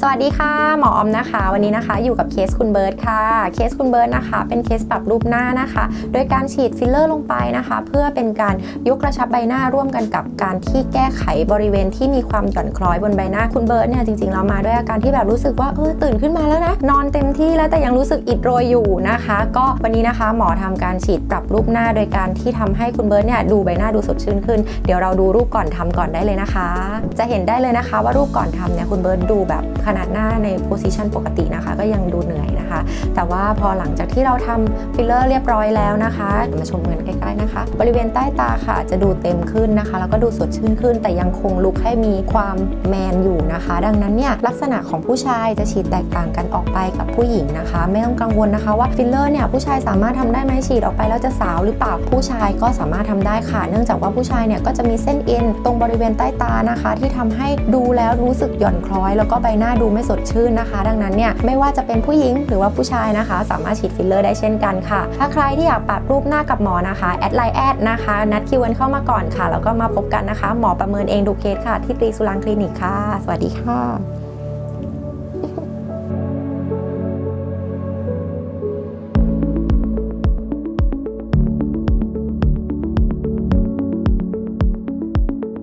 สวัสดีค่ะ หมออมนะคะ วันนี้นะคะอยู่กับเคสคุณเบิร์ตค่ะ เคสคุณเบิร์ตนะคะ เป็นเคสปรับรูปหน้านะคะ โดยการฉีดฟิลเลอร์ลงไปนะคะ เพื่อเป็นการยกกระชับใบหน้าร่วมกันกับการที่แก้ไขบริเวณที่มีความหย่อนคล้อยบนใบหน้าคุณเบิร์ตเนี่ยจริงๆแล้วมาด้วยอาการที่แบบรู้สึกว่าเออตื่นขึ้นมาแล้วนะนอนเต็มที่แล้วแต่ยังรู้สึกอิดโรยอยู่นะคะ ก็วันนี้นะคะ หมอทำการฉีดปรับรูปหน้า โดยการที่ทำให้คุณเบิร์ตเนี่ยดูใบหน้าดูสดชื่นขึ้น เดี๋ยวเราดูรูปก่อนทำก่อนได้เลยนะคะ จะเห็นได้เลยนะคะ ว่ารูปก่อนทำเนี่ยคุณเบิร์ตดูแบบขนาดหน้าในโพสิชันปกตินะคะ ก็ยังดูเหนื่อยนะคะ แต่ว่าพอหลังจากที่เราทำฟิลเลอร์เรียบร้อยแล้วนะคะ มาชมกันใกล้ๆนะคะ บริเวณใต้ตาค่ะจะดูเต็มขึ้นนะคะ แล้วก็ดูสดชื่นขึ้น แต่ยังคงลุกให้มีความแมนอยู่นะคะ ดังนั้นเนี่ยลักษณะของผู้ชายจะฉีดแตกต่างกันออกไปกับผู้หญิงนะคะ ไม่ต้องกังวลนะคะว่าฟิลเลอร์เนี่ยผู้ชายสามารถทำได้ไหมฉีดออกไปแล้วจะสาวหรือเปล่าผู้ชายก็สามารถทำได้ค่ะ เนื่องจากว่าผู้ชายเนี่ยก็จะมีเส้นเอ็นตรงบริเวณใต้ตานะคะ ที่ทำให้ดูแล้วรู้สึกหย่อนคล้อย แล้วก็ใบหน้าดูไม่สดชื่นนะคะ ดังนั้นเนี่ยไม่ว่าจะเป็นผู้หญิงหรือว่าผู้ชายนะคะ สามารถฉีดฟิลเลอร์ได้เช่นกันค่ะ ถ้าใครที่อยากปรับรูปหน้ากับหมอนะคะแอดไลน์แอดนะคะนัดคิวกันเข้ามาก่อนค่ะ แล้วก็มาพบกันนะคะ หมอประเมินเองดูเคสค่ะ ที่ตรีสุรังคลินิกค่ะ สวัสดีค่ะ